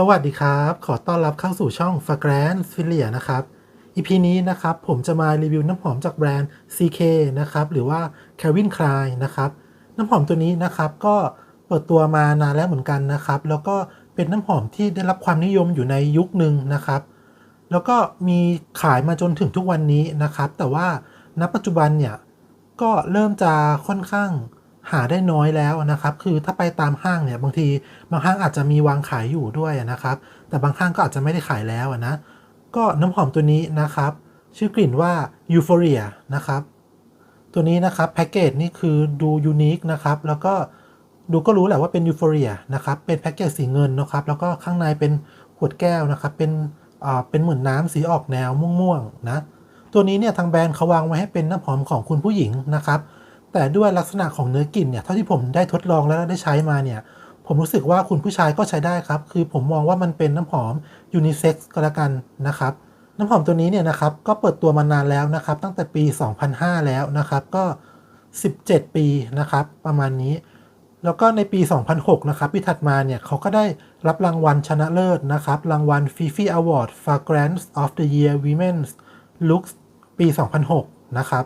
สวัสดีครับ ขอต้อนรับเข้าสู่ช่อง Fragrance f i l i a นะครับ EP นี้นะครับ ผมจะมารีวิวน้ำหอมจากแบรนด์ CK นะครับ หรือว่า Calvin Klein นะครับ น้ำหอมตัวนี้นะครับ ก็เปิดตัวมานานแล้วเหมือนกันนะครับ แล้วก็เป็นน้ำหอมที่ได้รับความนิยมอยู่ในยุคหนึ่งนะครับ แล้วก็มีขายมาจนถึงทุกวันนี้นะครับ แต่ว่าณปัจจุบันเนี่ย ก็เริ่มจะค่อนข้าง หาได้น้อยแล้วนะครับ คือถ้าไปตามห้างเนี่ยบางทีบางห้างอาจจะมีวางขายอยู่ด้วยนะครับ แต่บางห้างก็อาจจะไม่ได้ขายแล้วนะ ก็น้ำหอมตัวนี้นะครับ ชื่อกลิ่นว่า Euphoria นะครับ ตัวนี้นะครับแพ็กเกจนี่คือดูยูนิคนะครับ แล้วก็ดูก็รู้แหละว่าเป็น Euphoria นะครับ เป็นแพ็กเกจสีเงินนะครับ แล้วก็ข้างในเป็นขวดแก้วนะครับ เป็นอ่าเป็นเหมือนน้ำสีออกแนวม่วงๆนะ ตัวนี้เนี่ยทางแบรนด์เขาวางไว้ให้เป็นน้ำหอมของคุณผู้หญิงนะครับ แต่ด้วยลักษณะของเนื้อกลิ่นเนี่ยเท่าที่ผมได้ทดลองแล้วได้ใช้มาเนี่ยผมรู้สึกว่าคุณผู้ชายก็ใช้ได้ครับ คือผมมองว่ามันเป็นน้ำหอมยูนิเซ็กซ์ก็แล้วกันนะครับ น้ำหอมตัวนี้เนี่ยนะครับก็เปิดตัวมานานแล้วนะครับ ตั้งแต่ปี 2005 แล้วนะครับก็ 17 ปีนะครับ ประมาณนี้ แล้วก็ในปี 2006 นะครับที่ถัดมาเนี่ยเขาก็ได้รับรางวัลชนะเลิศนะครับ รางวัล Fifi Award Fragrance of the Year Women's Looks ปี 2006 นะครับ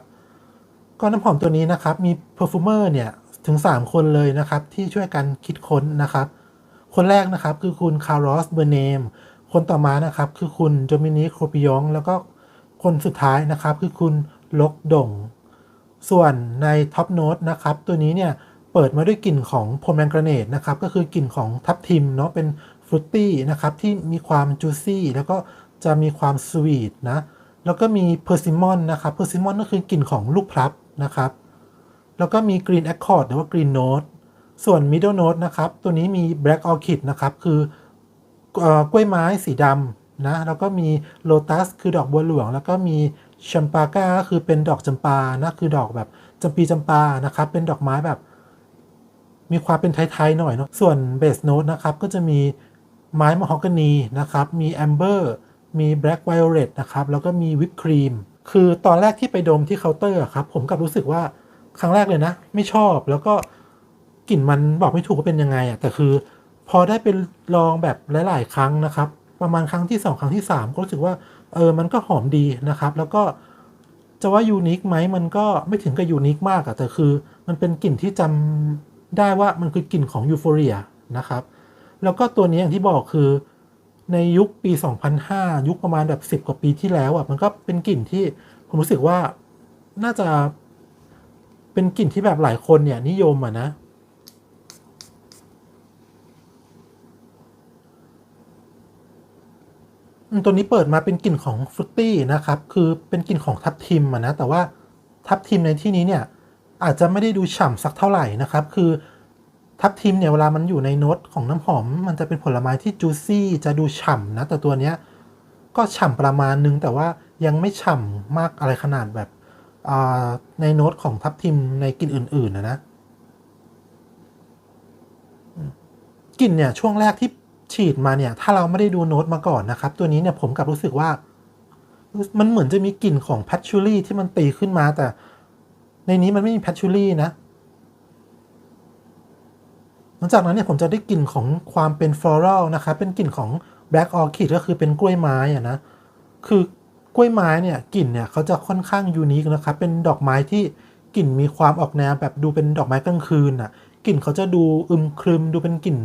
ก็น้ำหอมตัวนี้นะครับ มีเพอร์ฟูเมอร์เนี่ยถึง 3 คนเลยนะครับ ที่ช่วยกันคิดค้นนะครับ คนแรกนะครับคือคุณคาร์ลอสเบอร์เนมคนต่อมานะครับคือคุณโดมินิโครปิยองแล้วก็คนสุดท้ายนะครับคือคุณลกดงส่วนในท็อปโน้ตนะครับตัวนี้เนี่ยเปิดมาด้วยกลิ่นของโพมแมนกรเนตนะครับก็คือกลิ่นของทับทิมเนาะเป็นฟรุตตี้นะครับที่มีความจูซี่แล้วก็จะมีความสวีทนะแล้วก็มีเพอร์ซิมอนนะครับเพอร์ซิมอนก็คือกลิ่นของลูกพลับ นะครับ แล้วก็มีกรีนแอคคอร์ดหรือว่ากรีนโน้ตส่วนมิดเดิลโน้ตนะครับ ตัวนี้มีแบล็กออคิดนะครับ คือกล้วยไม้สีดำนะ แล้วก็มีโลตัสคือดอกบัวหลวง แล้วก็มีแชมปาก้าก็คือเป็นดอกจำปานะคือดอกแบบจำปีจำปานะครับ เป็นดอกไม้แบบ มีความเป็นไทยๆหน่อยเนาะ ส่วนเบสโน้ตนะครับ ก็จะมีไม้มะฮอกกานีนะครับ มีแอมเบอร์ มีแบล็กไวโอเลตนะครับ แล้วก็มีวิปครีม คือตอนแรกที่ไปดมที่เคาน์เตอร์ครับ ผมกลับรู้สึกว่าครั้งแรกเลยนะ ไม่ชอบแล้วก็กลิ่นมันบอกไม่ถูกว่าเป็นยังไงอะแต่คือ พอได้ไปลองแบบหลาย ๆ ครั้งนะครับ ประมาณครั้งที่ 2 ครั้งที่ 3 ก็รู้สึกว่าเออมันก็หอมดีนะครับ แล้วก็จะว่ายูนิคไหมมันก็ไม่ถึงกับยูนิคมากอะแต่คือ มันเป็นกลิ่นที่จำได้ว่ามันคือกลิ่นของยูโฟเรียนะครับ แล้วก็ตัวนี้อย่างที่บอกคือ ในยุคปี 2005 ยุคประมาณแบบ 10 กว่าปีที่แล้วอะมันก็เป็นกลิ่นที่ผมรู้สึกว่าน่าจะเป็นกลิ่นที่แบบหลายคนเนี่ยนิยมอะนะ ตัวนี้เปิดมาเป็นกลิ่นของฟรุตตี้นะครับ คือเป็นกลิ่นของทับทิมอะนะ แต่ว่าทับทิมในที่นี้เนี่ยอาจจะไม่ได้ดูฉ่ำสักเท่าไหร่นะครับ คือ ทับทิมเนี่ยเวลามันอยู่ในโน้ตของน้ำหอม มันจะเป็นผลไม้ที่จูซี่จะดูฉ่ำนะแต่ตัวเนี้ยก็ฉ่ำประมาณนึง แต่ว่ายังไม่ฉ่ำมากอะไรขนาดแบบในโน้ตของทับทิมในกลิ่นอื่น ๆ นะนะกลิ่นเนี่ยช่วงแรกที่ฉีดมาเนี่ยถ้าเราไม่ได้ดูโน้ตมาก่อนนะครับ ตัวนี้เนี่ยผมกลับรู้สึกว่า มันเหมือนจะมีกลิ่นของแพชชูรี่ที่มันตีขึ้นมาแต่ในนี้มันไม่มีแพชชูรี่นะ หลังจากนั้นเนี่ยผมจะได้กลิ่นของความเป็นฟลอรัลนะครับเป็นกลิ่นของแบล็กออคิดก็คือเป็นกล้วยไม้อะนะคือกล้วยไม้เนี่ยกลิ่นเนี่ยเขาจะค่อนข้างยูนิคนะครับเป็นดอกไม้ที่กลิ่นมีความออกแนวแบบดูเป็นดอกไม้กลางคืนอะกลิ่นเขาจะดูอึมครึมดูเป็นกลิ่น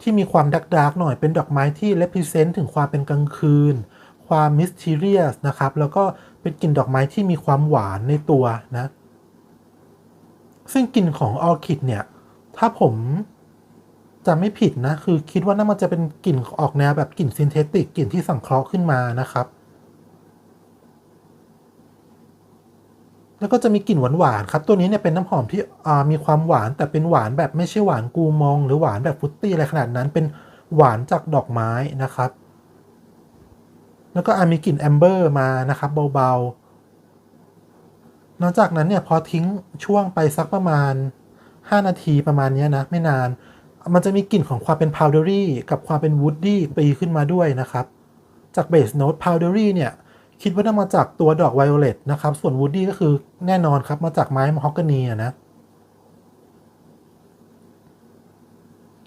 ที่มีความดักดักหน่อยเป็นดอกไม้ที่ represent ถึงความเป็นกลางคืน ความ mysterious นะครับแล้วก็เป็นกลิ่นดอกไม้ที่มีความหวานในตัวนะ ซึ่งกลิ่นของออคิดเนี่ยถ้าผม จะไม่ผิดนะ คือคิดว่าน่ามันจะเป็นกลิ่นออกแนวแบบกลิ่นซินเทติกกลิ่นที่สังเคราะห์ขึ้นมานะครับ แล้วก็จะมีกลิ่นหวานๆครับ ตัวนี้เนี่ยเป็นน้ำหอมที่มีความหวานแต่เป็นหวานแบบไม่ใช่หวานกูมอง หรือหวานแบบฟุตตี้อะไรขนาดนั้น เป็นหวานจากดอกไม้นะครับ แล้วก็อามีกลิ่นแอมเบอร์มานะครับเบาๆนอกจากนั้นเนี่ยพอทิ้งช่วงไปสักประมาณ 5 นาทีประมาณนี้นะไม่นาน มันจะมีกลิ่นของความเป็นพาวเดอรี่กับความเป็นวูดดี้ตีขึ้นมาด้วยนะครับ จากเบสโน้ตพาวเดอรี่เนี่ย คิดว่าน่ามาจากตัวดอกไวโอเลตนะครับ ส่วนวูดดี้ก็คือแน่นอนครับ มาจากไม้มะฮอกกานีนะ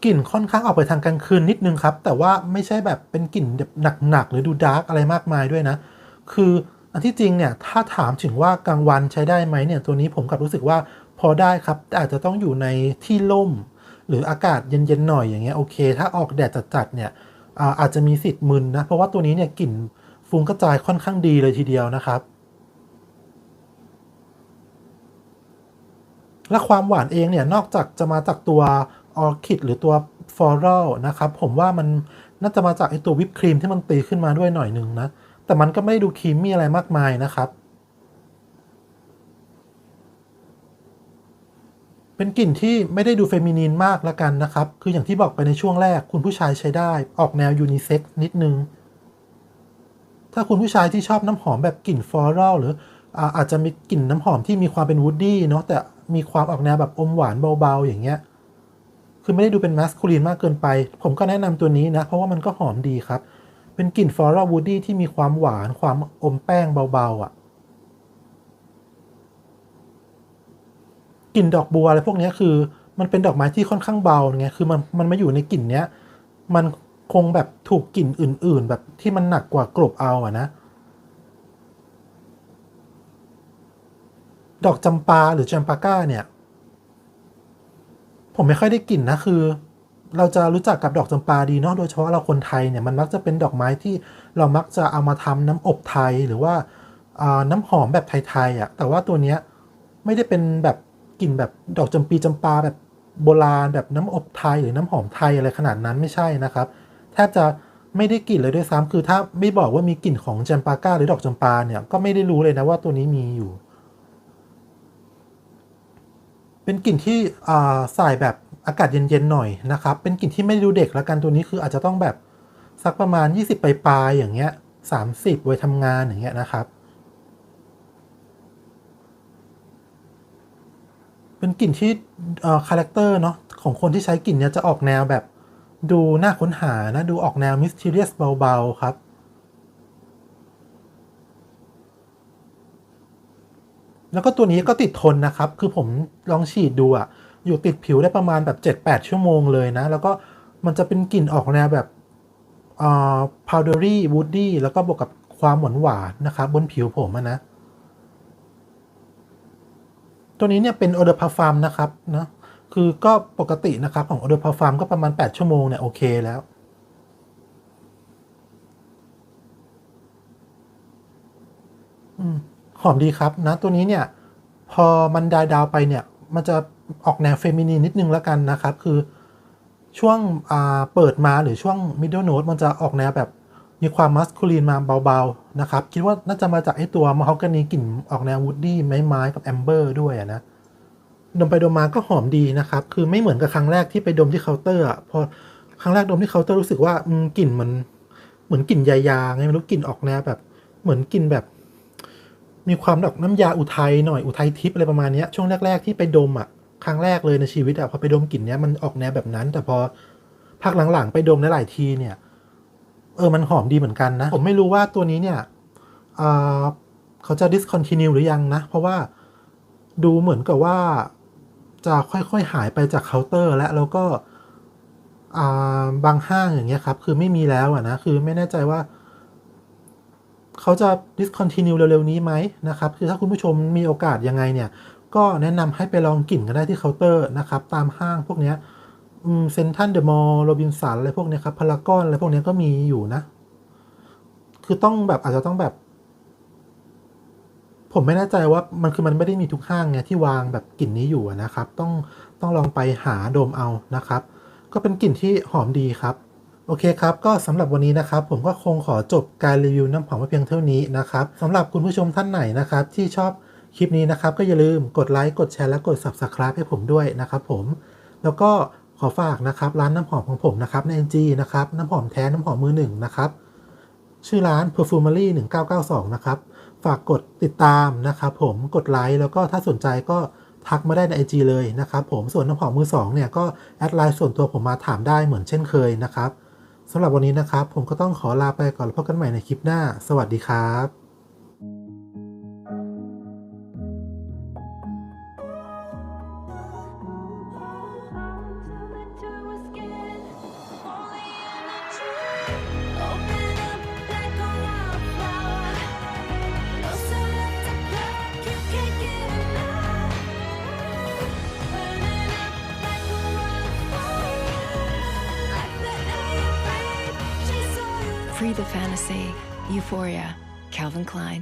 กลิ่นค่อนข้างออกไปทางกลางคืนนิดนึงครับ แต่ว่าไม่ใช่แบบเป็นกลิ่นแบบหนักๆหรือดูดาร์กอะไรมากมายด้วยนะ คืออันที่จริงเนี่ยถ้าถามถึงว่ากลางวันใช้ได้ไหมเนี่ยตัวนี้ผมกลับรู้สึกว่าพอได้ครับแต่อาจจะต้องอยู่ในที่ร่ม หรืออากาศเย็นๆหน่อยอย่างเงี้ยโอเค ถ้าออกแดดจัดๆเนี่ยอาจจะมีสิทธิ์มึนนะ เพราะว่าตัวนี้เนี่ยกลิ่นฟุ้งกระจายค่อนข้างดีเลยทีเดียวนะครับ และความหวานเองเนี่ยนอกจากจะมาจากตัวออร์คิดหรือตัวฟลอรัลนะครับผมว่ามันน่าจะมาจากไอตัววิปครีมที่มันตีขึ้นมาด้วยหน่อยหนึ่งนะ แต่มันก็ไม่ได้ดูครีมมีอะไรมากมายนะครับ เป็นกลิ่นที่ไม่ได้ดูเฟมินีนมากละกันนะครับ คืออย่างที่บอกไปในช่วงแรกคุณผู้ชายใช้ได้ ออกแนวยูนิเซ็กนิดนึง ถ้าคุณผู้ชายที่ชอบน้ำหอมแบบกลิ่นฟลอรัลหรืออาอาจจะมีกลิ่นน้ำหอมที่มีความเป็นวูดดี้เนาะแต่มีความออกแนวแบบอมหวานเบาๆ อย่างเงี้ย คือไม่ได้ดูเป็นมัสคูลีนมากเกินไป ผมก็แนะนำตัวนี้นะ เพราะว่ามันก็หอมดีครับ เป็นกลิ่นฟลอรัลวูดดี้ที่มีความหวานความอมแป้งเบาๆอะ กลิ่นดอกบัวอะไรพวกนี้คือ มันเป็นดอกไม้ที่ค่อนข้างเบาไงคือมันมันไมาอยู่ในกลิ่นเนี้ยมันคงแบบถูกกลิ่นอื่น ๆ แบบที่มันหนักกว่ากลบเอาอะนะ ดอกจำปาหรือจำปาก้าเนี่ย ผมไม่ค่อยได้กลิ่นนะคือ เราจะรู้จักกับดอกจำปาดีเนาะโดยเฉพาะเราคนไทยเนี่ยมันมักจะเป็นดอกไม้ที่เรามักจะเอามาทำน้ำอบไทยหรือว่าน้ำหอมแบบไทยๆอะ่ะแต่ว่าตัวเนี้ยไม่ได้เป็นแบบ ลิ่นแบบดอกจำปีจำปาแบบโบราณแบบน้ำอบไทยหรือน้ำหอมไทยอะไรขนาดนั้นไม่ใช่นะครับ แทบจะไม่ได้กลิ่นเลยด้วยซ้ำคือถ้าไม่บอกว่ามีกลิ่นของจำปาก้าหรือดอกจำปาเนี่ยก็ไม่ได้รู้เลยนะว่าตัวนี้มีอยู่ เป็นกลิ่นที่ใส่แบบอากาศเย็นๆหน่อยนะครับ เป็นกลิ่นที่ไม่ได้ดูเด็กแล้วกันตัวนี้คืออาจจะต้องแบบสักประมาณ 20ปลายๆอย่างเงี้ย30ไว้ทำงานอย่างเงี้ยนะครับ เป็น กลิ่นที่คาแรคเตอร์เนาะของคนที่ใช้กลิ่นเนี้ยจะออกแนวแบบดูน่าค้นหานะ ดูออกแนวมิส t ีเรียสเบา ๆ ครับแล้วก็ตัวนี้ก็ติดทนนะครับ คือผมลองฉีดดูอะอยู่ติดผิวได้ประมาณแบบ 7-8 ชั่วโมงเลยนะ แล้วก็มันจะเป็นกลิ่นออกแนวแบบอ่า powdery woody แล้วก็บวกกับความหวานหวานนะครับ บนผิวผมนะ ตัวนี้เนี่ยเป็น eau de parfum นะครับนะคือก็ปกตินะครับของ eau de parfum ก็ประมาณ 8 ชั่วโมงเนี่ยโอเคแล้วอหอมดีครับนะตัวนี้เนี่ยพอมันดายดาวไปเนี่ย มันจะออกแนวเฟมินีนนิดนึงแล้วกันนะครับ คือช่วงเปิดมาหรือช่วงมิดเดิลโน e มันจะออกแนวแบบมีความมัสคูลีนมาเบาๆ นะครับ คิดว่าน่าจะมาจากไอ้ตัวม a ฮอกานีกลิ่นออกแนววูดดี้ไม้ๆกับแอมเบอร์ด้วยอะนะดมไปดมมาก็หอมดีนะครับ คือไม่เหมือนกับครั้งแรกที่ไปดมที่เคาน์เตอร์อะพอครั้งแรกดมที่เคาน์เตอร์รู้สึกว่าอืมกลิ่นมันเหมือนกลิ่นยายาไงไม่รู้กลิ่นออกแนวแบบ เหมือนกลิ่นแบบ มีความแบบน้ำยาอุทัยหน่อยอุทัยทิพย์อะไรประมาณนี้ช่วงแรก ๆที่ไปดมอะครั้งแรกเลยในชีวิตอะพอไปดมกลิ่นเนี้ยมันออกแนวแบบนั้น แต่พอพักหลังๆไปดมหลายๆทีเนี่ย เออมันหอมดีเหมือนกันนะ ผมไม่รู้ว่าตัวนี้เนี่ยเขาจะ discontinue หรือยังนะ เพราะว่าดูเหมือนกับว่าจะค่อยๆหายไปจากเคาน์เตอร์ และแล้วก็บางห้างอย่างเงี้ยครับ คือไม่มีแล้วอะนะ คือไม่แน่ใจว่า เขาจะ discontinue เร็วๆนี้ไหมนะครับ คือถ้าคุณผู้ชมมีโอกาสยังไงเนี่ย ก็แนะนำให้ไปลองกลิ่นกันได้ที่เคาน์เตอร์นะครับ ตามห้างพวกเนี้ย เซนทันเดอะมอลล์โรบินสันอะไรพวกนี้ครับพารากอนอะไรพวกนี้ก็มีอยู่นะ คือต้องแบบอาจจะต้องแบบ ผมไม่แน่ใจว่ามันคือมันไม่ได้มีทุกห้างไงที่วางแบบกลิ่นนี้อยู่นะครับ ต้องต้องลองไปหาดมเอานะครับ ก็เป็นกลิ่นที่หอมดีครับ โอเคครับ ก็สำหรับวันนี้นะครับ ผมก็คงขอจบการรีวิวน้ำหอมไว้เพียงเท่านี้นะครับสำหรับคุณผู้ชมท่านไหนนะครับ ที่ชอบคลิปนี้นะครับ ก็อย่าลืมกดไลค์กดแชร์และกด Subscribe ให้ผมด้วยนะครับ ผมแล้วก็ อฝากนะครับร้านน้ำหอมของผมนะครับใน NG นะครับน้ำหอมแท้น้ำหอมมือหนึ่งนะครับชื่อร้าน perfumery 1992 นะครับ ฝากกดติดตามนะครับผมกดไลค์แล้วก็ถ้าสนใจก็ทักมาได้ใน IG เลยนะครับผมส่วนน้ำหอมมือสองเนี่ยก็แอดไลน์ส่วนตัวผมมาถามได้เหมือนเช่นเคยนะครับสำหรับวันนี้นะครับ ผมก็ต้องขอลาไปก่อนแล้วพบกันใหม่ในคลิปหน้า สวัสดีครับ the fantasy. Euphoria. Calvin Klein.